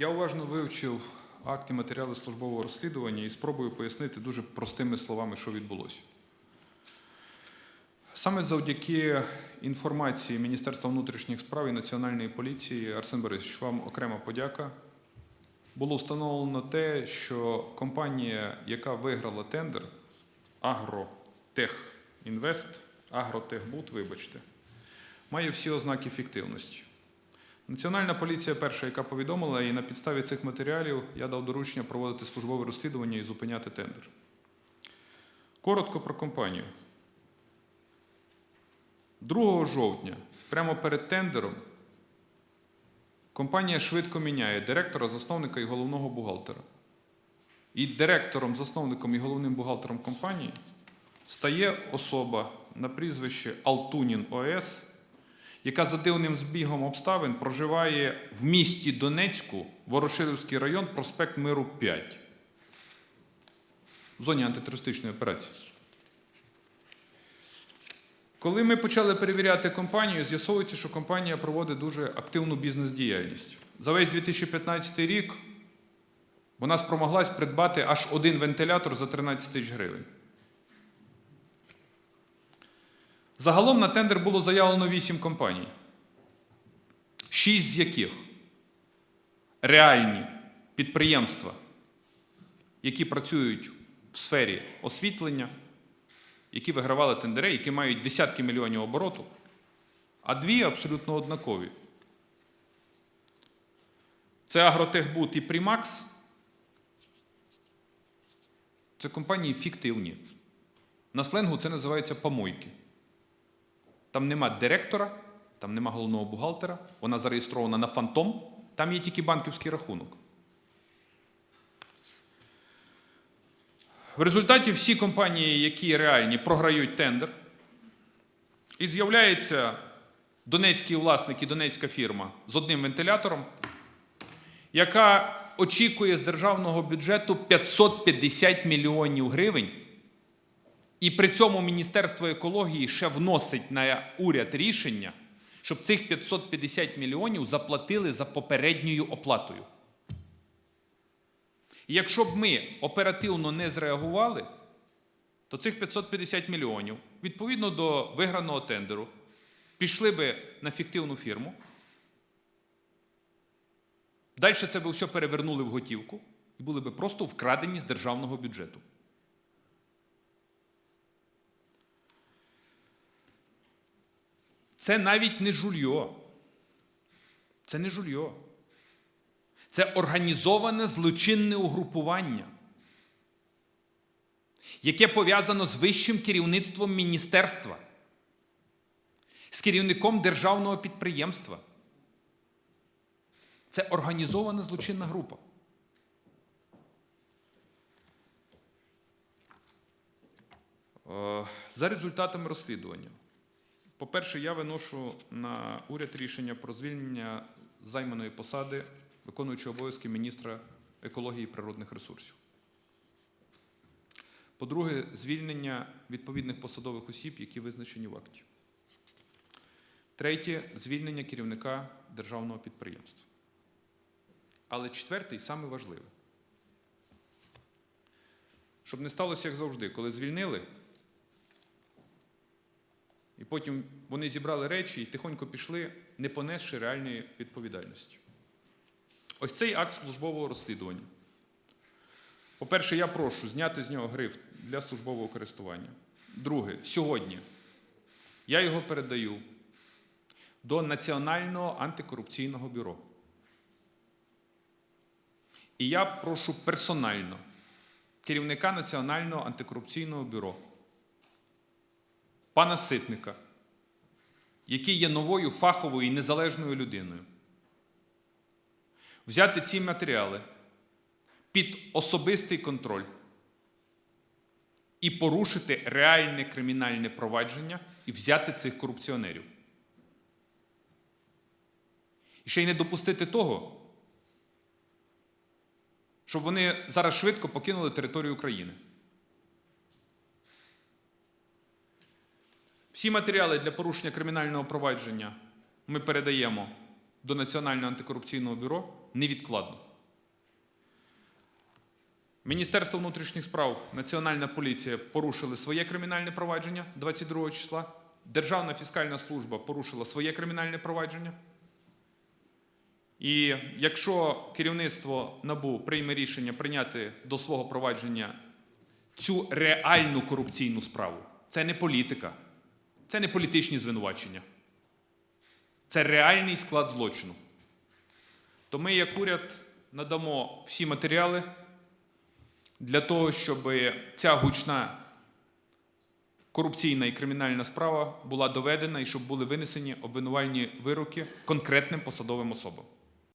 Я уважно вивчив акти матеріали службового розслідування і спробую пояснити дуже простими словами, що відбулося. Саме завдяки інформації Міністерства внутрішніх справ і Національної поліції, Арсен Борисович, вам окрема подяка. Було встановлено те, що компанія, яка виграла тендер, Агротехінвест, Агротехбуд, вибачте, має всі ознаки фіктивності. Національна поліція перша, яка повідомила, і на підставі цих матеріалів я дав доручення проводити службове розслідування і зупиняти тендер. Коротко про компанію. 2 жовтня, прямо перед тендером, компанія швидко міняє директора, засновника і головного бухгалтера. І директором, засновником і головним бухгалтером компанії стає особа на прізвище Алтунін ОС, яка за дивним збігом обставин проживає в місті Донецьку, Ворошилівський район, проспект Миру 5, в зоні антитерористичної операції. Коли ми почали перевіряти компанію, з'ясовується, що компанія проводить дуже активну бізнес-діяльність. За весь 2015 рік вона спромоглась придбати аж один вентилятор за 13 тисяч гривень. Загалом на тендер було заявлено 8 компаній, 6 з яких реальні підприємства, які працюють в сфері освітлення, які вигравали тендери, які мають десятки мільйонів обороту, а дві абсолютно однакові. Це Агротехбут і Примакс. Це компанії фіктивні. На сленгу це називається помойки. Там нема директора, там нема головного бухгалтера, вона зареєстрована на фантом, там є тільки банківський рахунок. В результаті всі компанії, які реальні, програють тендер, і з'являється донецький власник і донецька фірма з одним вентилятором, яка очікує з державного бюджету 550 мільйонів гривень. І при цьому Міністерство екології ще вносить на уряд рішення, щоб цих 550 мільйонів заплатили за попередньою оплатою. І якщо б ми оперативно не зреагували, то цих 550 мільйонів, відповідно до виграного тендеру, пішли би на фіктивну фірму. Далі це би все перевернули в готівку і були би просто вкрадені з державного бюджету. Це навіть не жульйо. Це не жульйо. Це організоване злочинне угрупування, яке пов'язано з вищим керівництвом міністерства, з керівником державного підприємства. Це організована злочинна група. Е, За результатами розслідування. По-перше, я виношу на уряд рішення про звільнення займаної посади виконуючого обов'язки міністра екології і природних ресурсів. По-друге, звільнення відповідних посадових осіб, які визначені в акті. Третє звільнення керівника державного підприємства. Але четвертий саме важливе. Щоб не сталося, як завжди, коли звільнили, і потім вони зібрали речі і тихонько пішли, не понесши реальної відповідальності. Ось цей акт службового розслідування. По-перше, я прошу зняти з нього гриф для службового користування. Друге, сьогодні я його передаю до Національного антикорупційного бюро. І я прошу персонально керівника Національного антикорупційного бюро, пана Ситника, який є новою фаховою і незалежною людиною, взяти ці матеріали під особистий контроль і порушити реальне кримінальне провадження і взяти цих корупціонерів. І ще й не допустити того, щоб вони зараз швидко покинули територію України. Всі матеріали для порушення кримінального провадження ми передаємо до Національного антикорупційного бюро невідкладно. Міністерство внутрішніх справ, Національна поліція порушили своє кримінальне провадження 22 числа. Державна фіскальна служба порушила своє кримінальне провадження. І якщо керівництво НАБУ прийме рішення прийняти до свого провадження цю реальну корупційну справу, це не політика, це не політичні звинувачення, це реальний склад злочину, то ми, як уряд, надамо всі матеріали для того, щоб ця гучна корупційна і кримінальна справа була доведена і щоб були винесені обвинувальні вироки конкретним посадовим особам.